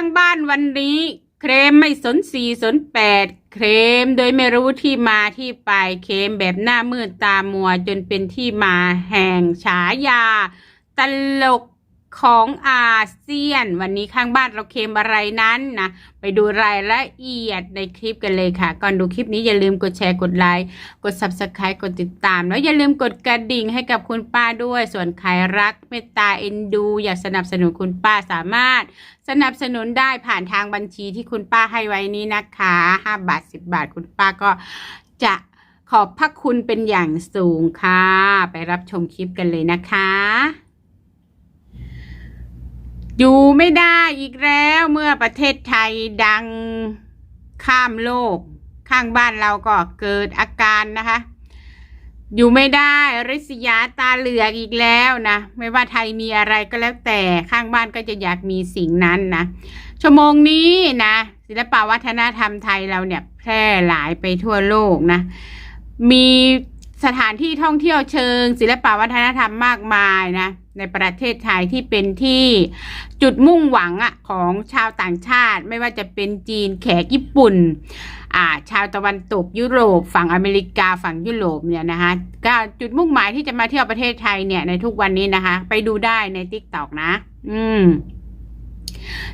างบ้านวันนี้ เคลมไม่สนสี่สนแปดเคลมโดยไม่รู้ที่มาที่ไปเคลมแบบหน้ามืดตามัวจนเป็นที่มาแห่งฉายา ตลก ของอาเซียน วันนี้ข้างบ้านเราเคลมอะไรนั้นนะไปดูรายละเอียดในคลิปกันเลยค่ะ ก่อนดูคลิปนี้อย่าลืมกดแชร์กดไลค์กด subscribe กดติดตาม แล้วอย่าลืมกดกระดิ่งให้กับคุณป้าด้วย ส่วนใครรักเมตตาเอ็นดู อยากสนับสนุนคุณป้าสามารถ สนับสนุนได้ผ่านทางบัญชีที่คุณป้าให้ไว้นี้นะคะ5บาท 10 บาทคุณป้าก็จะขอบพระคุณเป็นอย่างสูงค่ะ ไปรับชมคลิปกันเลยนะคะ อยู่ไม่ได้อีกแล้วเมื่อประเทศไทยดังข้ามโลก ข้างบ้านเราก็เกิดอาการนะคะ อยู่ไม่ได้ริษยาตาเหลือกอีกแล้วนะ ไม่ว่าไทยมีอะไรก็แล้วแต่ข้างบ้านก็จะอยากมีสิ่งนั้นนะชั่วโมงนี้นะศิลปวัฒนธรรมไทยเราเนี่ยแพร่หลายไปทั่วโลกนะ มี สถานที่ท่องเที่ยวเชิง ศิลปวัฒนธรรมมากมายนะในประเทศไทยที่เป็นที่จุดมุ่งหวังอะของชาวต่างชาติ ไม่ว่าจะเป็นจีนแขกญี่ปุ่นอ่าชาวตะวันตกยุโรป ฝั่งอเมริกาฝั่งยุโรปเนี่ยนะคะก็จุดมุ่งหมายที่จะมาเที่ยวประเทศไทยเนี่ยในทุกวันนี้นะคะ ไปดูได้ในทิกตอกนะ อืม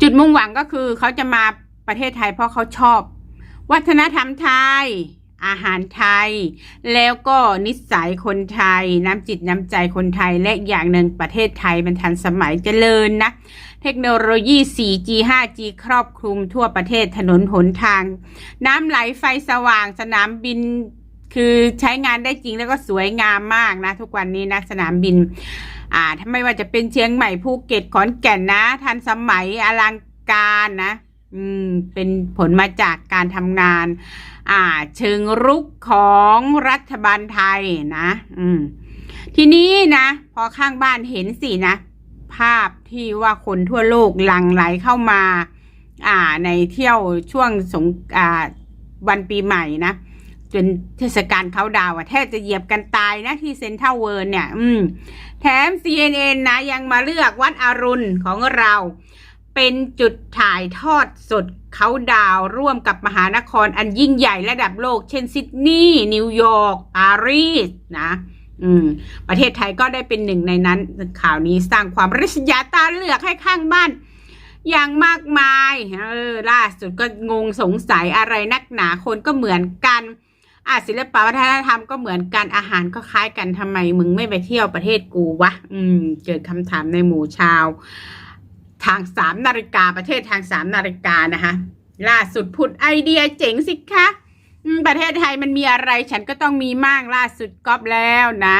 จุดมุ่งหวังก็คือเขาจะมาประเทศไทยเพราะเขาชอบ วัฒนธรรมไทย อาหารไทย แล้วก็นิสัยคนไทย น้ำจิตน้ำใจคนไทย และอย่างหนึ่งประเทศไทยมันทันสมัยเจริญนะ เทคโนโลยี 4G 5G ครอบคลุมทั่วประเทศถนนหนทาง น้ำไหลไฟสว่างสนามบินคือใช้งานได้จริงแล้วก็สวยงามมากนะ ทุกวันนี้นะสนามบิน อ่าถ้าไม่ว่าจะเป็นเชียงใหม่ภูเก็ตขอนแก่นนะ ทันสมัยอลังการนะ อืมเป็นผลมาจากการทำงาน อ่า เชิงรุกของรัฐบาลไทยนะ อืม ทีนี้นะ พอข้างบ้านเห็นสินะ ภาพที่ว่าคนทั่วโลกหลั่งไหลเข้ามา อ่า ในเที่ยวช่วงสงอ่าวันปีใหม่นะเป็นเทศกาลเขาดาวอะแทบจะเหยียบกันตายนะที่เซ็นทรัลเวิร์เนี่ย อืม แถม CNN นะ ยังมาเลือกวัดอรุณของเรา เป็นจุดถ่ายทอดสดเขาดาวร่วมกับมหานครอันยิ่งใหญ่ระดับโลก เช่นซิดนีย์นิวยอร์กปารีสนะอืมประเทศไทยก็ได้เป็นหนึ่งในนั้นข่าวนี้สร้างความริษยาตาเหลือกให้ข้างบ้าน อย่างมากมายเออล่าสุดก็งงสงสัยอะไรนักหนาคนก็เหมือนกันอะศิลปวัฒนธรรมก็เหมือนกันอาหารก็คล้ายกันทำไมมึงไม่ไปเที่ยวประเทศกูวะอืมเกิดคำถามในหมู่ชาว ทางสามนาฬิกาประเทศทางสามนาฬิกานะคะล่าสุดผุดไอเดียเจ๋งสิคะประเทศไทยมันมีอะไรฉันก็ต้องมีมั่งล่าสุดก๊อปแล้วนะ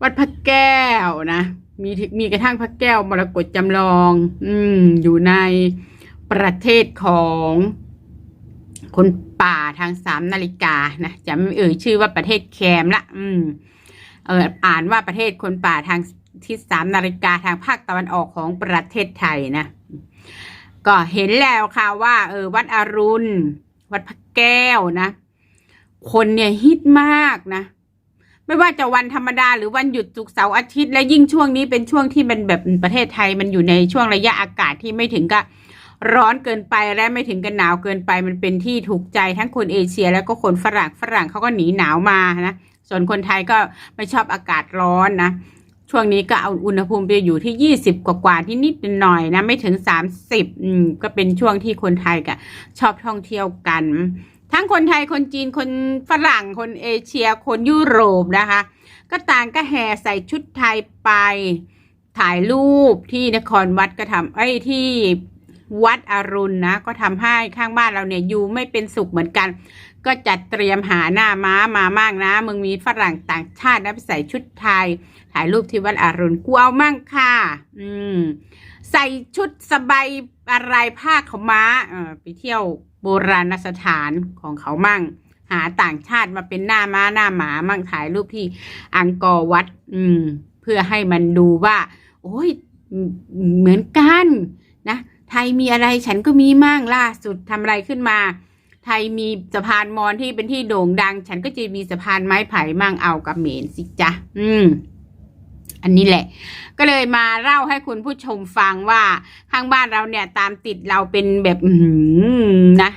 วัดพระแก้วนะ มีมีกระทั่งพระแก้วมรกตจำลอง อืม อยู่ในประเทศของคนป่าทางสามนาฬิกานะจะไม่เอ่ยชื่อว่าประเทศแคมละ อืม เอออ่านว่าประเทศคนป่าทาง ทิศสามนาฬิกาทางภาคตะวันออกของประเทศไทยนะ ก็เห็นแล้วค่ะว่า เออ วัดอรุณ วัดพระแก้วนะ คนเนี่ยฮิตมากนะ ไม่ว่าจะวันธรรมดาหรือวันหยุดศุกร์เสาร์อาทิตย์ และยิ่งช่วงนี้เป็นช่วงที่มันแบบประเทศไทยมันอยู่ในช่วงระยะอากาศที่ไม่ถึงกับร้อนเกินไปและไม่ถึงกับหนาวเกินไปมันเป็นที่ถูกใจทั้งคนเอเชีย แล้วก็คนฝรั่งฝรั่งเขาก็หนีหนาวมานะส่วนคนไทยก็ไม่ชอบอากาศร้อนนะ ช่วงนี้ก็เอาอุณหภูมิไปอยู่ที่ยี่สิบกว่าที่นิดหน่อยนะ ไม่ถึงสามสิบอืมก็เป็นช่วงที่คนไทยก็ชอบท่องเที่ยวกัน ทั้งคนไทยคนจีนคนฝรั่งคนเอเชียคนยุโรปนะคะ ก็ต่างก็แห่ใส่ชุดไทยไปถ่ายรูปที่นครวัดก็ทำไอ้ที่ วัดอรุณนะ ก็ทำให้ข้างบ้านเราเนี่ยอยู่ไม่เป็นสุขเหมือนกัน ก็จัดเตรียมหาหน้าม้ามามากนะ มึงมีฝรั่งต่างชาตินะไปใส่ชุดไทย ถ่ายรูปที่วัดอรุณกูเอามั่งค่ะ อืม ใส่ชุดสบายอะไรผ้าเขาวม้าเออไปเที่ยวโบราณสถานของเขามั่ง หาต่างชาติมาเป็นหน้าม้าหน้าหมามั่งถ่ายรูปที่อังกอร์วัด อืม เพื่อให้มันดูว่า โอ้ยเหมือนกันนะ ไทยมีอะไรฉันก็มีมั่งล่าสุดทำอะไรขึ้นมา ไทยมีสะพานมอญที่เป็นที่โด่งดัง ฉันก็จะมีสะพานไม้ไผ่มั่งเอากับเหมนสิจ๊ะอืมอันนี้แหละ ก็เลยมาเล่าให้คุณผู้ชมฟังว่าข้างบ้านเราเนี่ยตามติดเราเป็นแบบนะ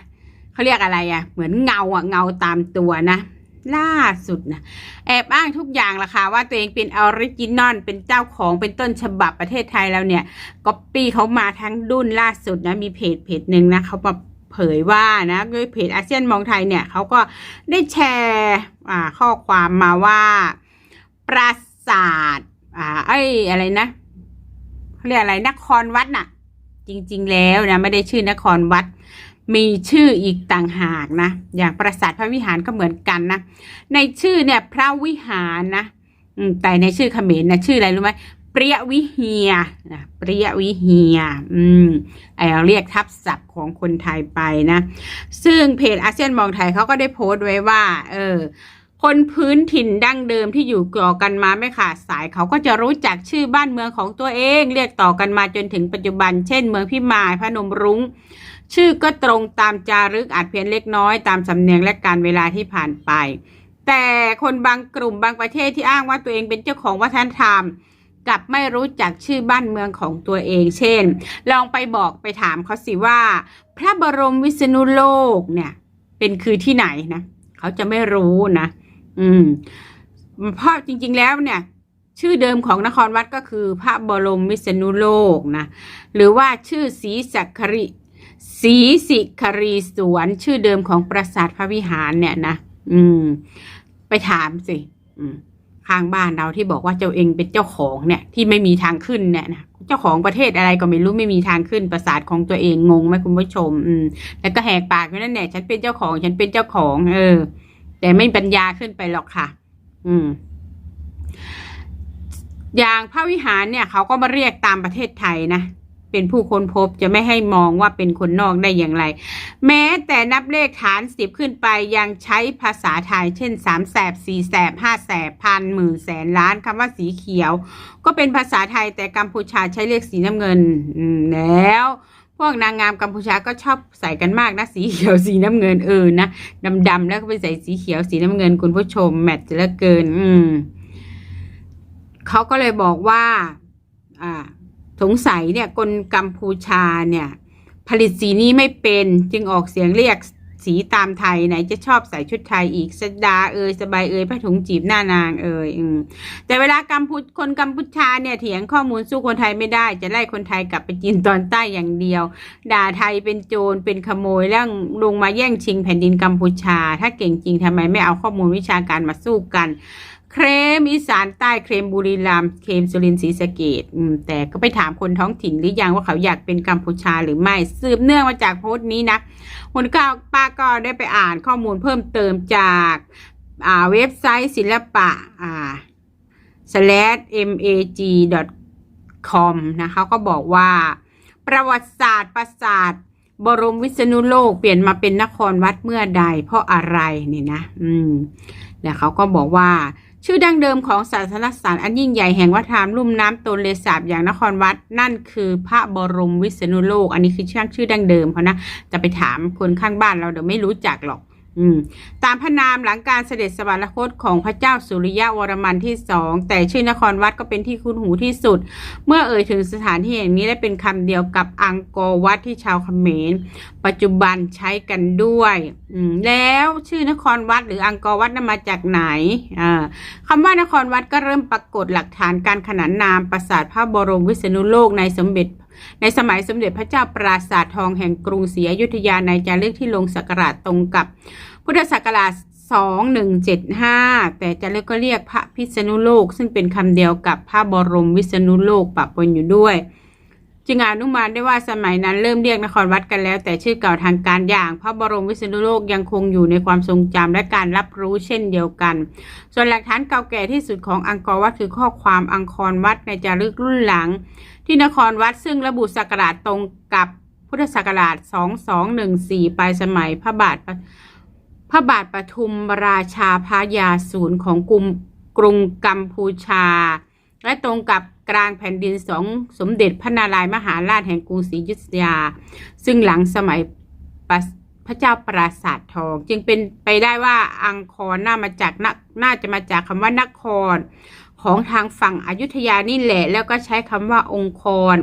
เขาเรียกอะไรอะ่ะ เหมือนเงาอะ่ะเงาตามตัวนะ ล่าสุดนะแอบอ้างทุกอย่างละค่ะว่าตัวเองเป็นออริจินอลเป็นเจ้าของเป็นต้นฉบับประเทศไทยแล้วเนี่ยก๊อปปี้เขามาทั้งดุนล่าสุดนะมีเพจเพจหนึ่งนะเขามาเผยว่านะด้วยเพจอาเซียนมองไทยเนี่ยเขาก็ได้แชร์ข้อความมาว่า ปราสาทอ่าไอ้อะไรนะเขาเรียกอะไรนครวัดน่ะ จริง ๆ แล้วนะไม่ได้ชื่อนครวัด มีชื่ออีกต่างหากนะ อย่างปราสาทพระวิหารก็เหมือนกันนะ ในชื่อเนี่ยพระวิหารนะแต่ในชื่อเขมรนะชื่ออะไรรู้ไหมเปรียวิเฮียนะเปรียวิเฮีย อืมไอเราเรียกทับศัพท์ของคนไทยไปนะ ซึ่งเพจอาเซียนมองไทยเขาก็ได้โพสต์ไว้ว่า เออ คนพื้นถิ่นดั้งเดิมที่อยู่ก่อกันมาไม่ขาดสายเขาก็จะรู้จักชื่อบ้านเมืองของตัวเอง เรียกต่อกันมาจนถึงปัจจุบัน เช่น เมืองพิมายพนมรุง้ง ชื่อก็ตรงตามจารึกอาจเพียงเล็กน้อยตามสำเนียงและการเวลาที่ผ่านไป แต่คนบางกลุ่มบางประเทศที่อ้างว่าตัวเองเป็นเจ้าของวัฒนธรรมกลับไม่รู้จักชื่อบ้านเมืองของตัวเอง เช่น ลองไปบอกไปถามเขาสิว่า พระบรมวิษณุโลกเนี่ยเป็นคือที่ไหนนะเขาจะไม่รู้นะ อืมเพราะจริง ๆ แล้วเนี่ย ชื่อเดิมของนครวัดก็คือ พระบรมวิษณุโลกนะหรือว่าชื่อศรีสักคริศรีสิครีสวนชื่อเดิมของปราสาทพระวิหารเนี่ยนะอืม ไปถามสิอืมข้างบ้านเราที่บอกว่าเจ้าเองเป็นเจ้าของเนี่ย ที่ไม่มีทางขึ้นเนี่ยนะเจ้าของประเทศอะไรก็ไม่รู้ไม่มีทางขึ้นปราสาทของตัวเองงงไหมคุณผู้ชม อืม แล้วก็แหกปากอยู่นั่นแหละฉันเป็นเจ้าของ ฉันเป็นเจ้าของ เออ แต่ไม่ปัญญาขึ้นไปหรอกค่ะ อืม อย่างพระวิหารเนี่ยเขาก็มาเรียกตามประเทศไทยนะเป็นผู้ค้นพบจะไม่ให้มองว่าเป็นคนนอกได้อย่างไร แม้แต่นับเลขฐานสิบขึ้นไปยังใช้ภาษาไทย เช่นสามแสบสี่แสบห้าแสบพันหมื่นแสนล้านคำว่าสีเขียว ก็เป็นภาษาไทยแต่กัมพูชาใช้เลขสีน้ำเงิน อืมแล้ว พวกนางงามกัมพูชาก็ชอบใส่กันมากนะสีเขียวสีน้ำเงินเออนะดำๆแล้วก็ไปใส่สีเขียวสีน้ำเงินคุณผู้ชมแมทเลิกเกิน อืมเขาก็เลยบอกว่า อ่า สงสัยเนี่ยคนกัมพูชาเนี่ย ผลิตสีนี้ไม่เป็นจึงออกเสียงเรียก สีตามไทยไหนจะชอบใส่ชุดไทยอีกสดาเอยสบายเอยผ้าถุงจีบหน้านางเอยอืมแต่เวลากัมพูคนกัมพูชาเนี่ยเถียงข้อมูลสู้คนไทยไม่ได้ จะไล่คนไทยกลับไปจีนตอนใต้อย่างเดียว ด่าไทยเป็นโจรเป็นขโมยแล้วลงมาแย่งชิงแผ่นดินกัมพูชา ถ้าเก่งจริงทำไมไม่เอาข้อมูลวิชาการมาสู้กัน เครมอีสานใต้เครมบุรีรัมย์เครมสุรินทร์ศรีสะเกดแต่ก็ไปถามคนท้องถิ่นหรือยังว่าเขาอยากเป็นกัมพูชาหรือไม่สืบเนื่องมาจากโพสต์นี้นะคุณก้าวป้าก็ได้ไปอ่านข้อมูลเพิ่มเติมจากอ่าเว็บไซต์ศิลปะอ่า slash mag com นะเขาก็บอกว่า ประวัติศาสตร์ปราสาทบรมวิษณุโลกเปลี่ยนมาเป็นนครวัดเมื่อใดเพราะอะไรนี่นะ อืม แล้วเขาก็บอกว่า ชื่อดั้งเดิมของศาสนสถานอันยิ่งใหญ่แห่งวัฒนธรรมลุ่มน้ำตนเลสาบอย่างนครวัด นั่นคือพระบรมวิษณุโลก อันนี้คือชื่อชื่อดั้งเดิมเขานะ จะไปถามคนข้างบ้านเราเดี๋ยวไม่รู้จักหรอก อืมตามพระนามหลังการเสด็จสวรรคตของพระเจ้าสุริยะวรมันที่สองแต่ชื่อนครวัดก็เป็นที่คุ้นหูที่สุด เมื่อเอ่ยถึงสถานที่แห่งนี้ได้เป็นคำเดียวกับอังกอร์วัดที่ชาวเขมร ปัจจุบันใช้กันด้วยแล้วชื่อนครวัดหรืออังกอร์วัดนั้นมาจากไหนอ่าคำว่านครวัดก็เริ่มปรากฏหลักฐานการขนานนามปราสาทพระบรมวิษณุโลกในสมเด็จ ในสมัยสมเด็จพระเจ้าปราสาททองแห่งกรุงศรีอยุธยาในจารึกที่ลงศักราชตรงกับพุทธศักราช2175 แต่จารึกก็เรียกพระพิษณุโลก ซึ่งเป็นคำเดียวกับพระบรมวิษณุโลกปะปนอยู่ด้วย จึงอนุมานได้ว่าสมัยนั้นเริ่มเรียกนครวัดกันแล้ว แต่ชื่อเก่าทางการอย่าง พระบรมวิษณุโลกยังคงอยู่ในความทรงจำและการรับรู้เช่นเดียวกัน ส่วนหลักฐานเก่าแก่ที่สุดของอังกอร์วัดคือข้อความอังครวัดในจารึกรุ่นหลัง ที่นครวัดซึ่งระบุศักราชตรงกับพุทธศักราช 2214 ปลายสมัยพระบาทพระบาทปทุมราชาพายาศูนย์ของกรุงกรุงกัมพูชา และตรงกับ กลางแผ่นดินสองสมเด็จพระนารายณ์มหาราชแห่งกรุงศรีอยุธยา ซึ่งหลังสมัยพระเจ้าปราสาททอง จึงเป็นไปได้ว่าอังคอรน่ามาจากนน่าจะมาจากคำว่านคร ของทางฝั่งอยุธยานี่แหละ แล้วก็ใช้คำว่าองค์กร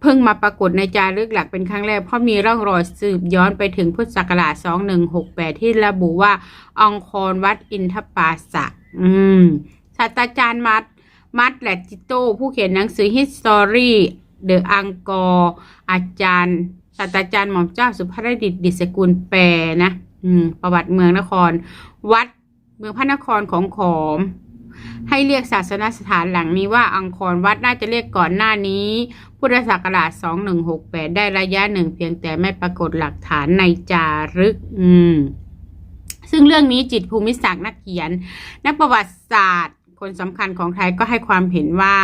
เพิ่งมาปรากฏในจารึกหลักเป็นครั้งแรก เพราะมีร่องรอยสืบย้อนไปถึงพุทธศักราช 2168 ที่ระบุว่าองครวัดอินทปาสะอืมศาสตราจารย์มัด มัดแลตจิโต ผู้เขียนหนังสือ History The Angkor อาจารย์ศาสตราจารย์หม่อมเจ้าสุภรดิตดิษกุลแปลนะประวัติเมืองนคร วัดเมืองพระนครของขอม ให้เรียกศาสนสถานหลังนี้ว่าอังครวัดน่าจะเรียกก่อนหน้านี้ พุทธศักราช 2168 ได้ระยะหนึ่งเพียงแต่ไม่ปรากฏหลักฐานในจารึก อืมซึ่งเรื่องนี้จิตภูมิศักดิ์นักเขียน นักประวัติศาสตร์ คนสำคัญของไทยก็ให้ความเห็นว่า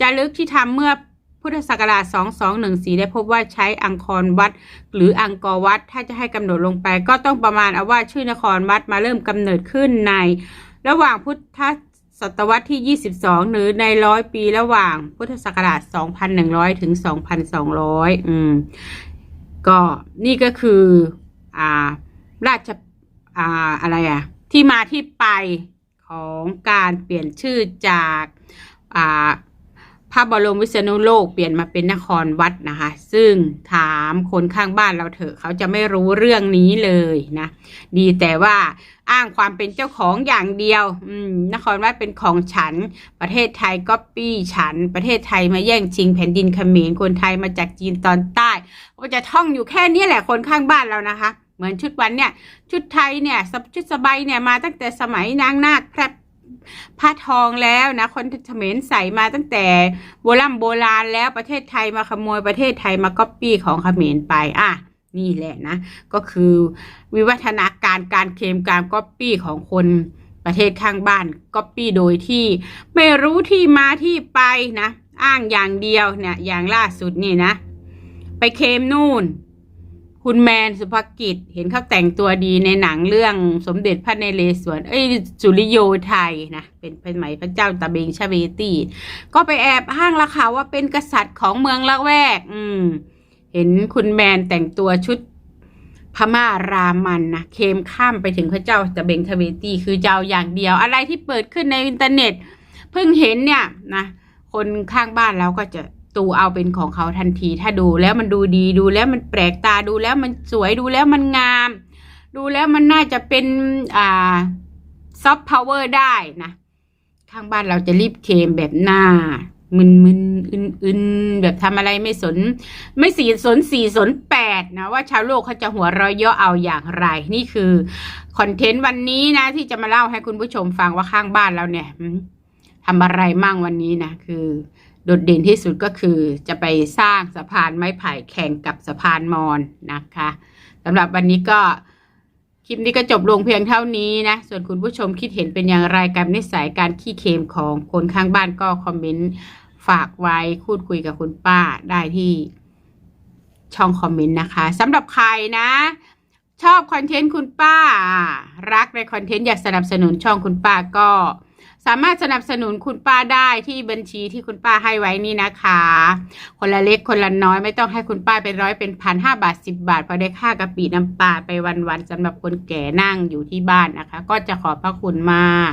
จารึกที่ทำเมื่อพุทธศักราช 2214 ได้พบว่าใช้อังครวัด หรืออังกอรวัด ถ้าจะให้กำหนดลงไป ก็ต้องประมาณเอาว่าชื่อนครวัดมาเริ่มกำเนิดขึ้นใน ระหว่างพุทธศตวรรษที่ 22 หรือในร้อยปีระหว่างพุทธศักราช 2,100 ถึง 2,200 อืม ก็นี่ก็คือ อ่า ราช อ่า อะไรอะที่มาที่ไป ของการเปลี่ยนชื่อจากอาพระบรมวิษณุโลกเปลี่ยนมาเป็นนครวัดนะคะ ซึ่งถามคนข้างบ้านเราเถอะเขาจะไม่รู้เรื่องนี้เลยนะ ดีแต่ว่าอ้างความเป็นเจ้าของอย่างเดียว นครวัดเป็นของฉัน ประเทศไทยก็ปี้ฉัน ประเทศไทยมาแย่งชิงแผ่นดินเขมรคนไทยมาจากจีนตอนใต้ ก็จะท่องอยู่แค่นี้แหละคนข้างบ้านเรานะคะ เหมือนชุดวันเนี่ย ชุดไทยเนี่ยชุดสบายเนี่ยมาตั้งแต่สมัยนางนาคแพรผ้าทองแล้วนะคนเขมรใส่มาตั้งแต่โบราณโบราณแล้วประเทศไทยมาขโมยประเทศไทยมาก๊อปปี้ของเขมรไปอะนี่แหละนะ ก็คือวิวัฒนาการการเคลมการก๊อปปี้ของคนประเทศข้างบ้านก๊อปปี้โดยที่ไม่รู้ที่มาที่ไปนะ อ้างอย่างเดียวเนี่ยอย่างล่าสุดนี่นะ ไปเคลมนู่น คุณแมนสุภกิจเห็นเขาแต่งตัวดีในหนังเรื่องสมเด็จพระนเรศวรเอ้ยสุริโยไทยนะเป็นเป็นไหมพระเจ้าตะเบงชาเวตีก็ไปแอบอ้างละค่ะว่าเป็นกษัตริย์ของเมืองละแวก อืม เห็นคุณแมนแต่งตัวชุดพม่ารามันนะเคมข้ามไปถึงพระเจ้าตะเบงทเวตีคือเจ้าอย่างเดียว อะไรที่เปิดขึ้นในอินเทอร์เน็ต เพิ่งเห็นเนี่ยนะคนข้างบ้านเราก็จะ ตูเอาเป็นของเขาทันที ถ้าดูแล้วมันดูดีดูแล้วมันแปลกตาดูแล้วมันสวยดูแล้วมันงาม ดูแล้วมันน่าจะเป็นอ่าซอฟต์พาวเวอร์ได้นะข้างบ้านเราจะรีบเคมแบบหน้า มึนมึนอึนอึนแบบทำอะไรไม่สน ไม่สี่สนสี่สนแปดนะว่าชาวโลกเขาจะหัวเราะเยาะเอาอย่างไร นี่คือคอนเทนต์วันนี้นะ ที่จะมาเล่าให้คุณผู้ชมฟังว่าข้างบ้านเราเนี่ยทำอะไรมั่งวันนี้นะคือ โดดเด่นที่สุดก็คือจะไปสร้างสะพานไม้ไผ่แข่งกับสะพานมอญนะคะสำหรับวันนี้ก็คลิปนี้ก็จบลงเพียงเท่านี้นะ ส่วนคุณผู้ชมคิดเห็นเป็นอย่างไรกับนิสัยการขี้เคมของคนข้างบ้านก็คอมเมนต์ฝากไว้พูดคุยกับคุณป้าได้ที่ช่องคอมเมนต์นะคะสำหรับใครนะ ชอบคอนเทนต์คุณป้า รักในคอนเทนต์อยากสนับสนุนช่องคุณป้าก็ สามารถสนับสนุนคุณป้าได้ที่บัญชีที่คุณป้าให้ไว้นี่นะคะ คนละเล็กคนละน้อยไม่ต้องให้คุณป้าเป็นร้อยเป็นพันห้าบาทสิบบาทพอได้ค่ากะปิน้ำปลาไปวันๆสำหรับคนแก่นั่งอยู่ที่บ้านนะคะ ก็จะขอบพระคุณมาก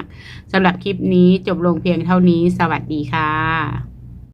สำหรับคลิปนี้จบลงเพียงเท่านี้ สวัสดีค่ะ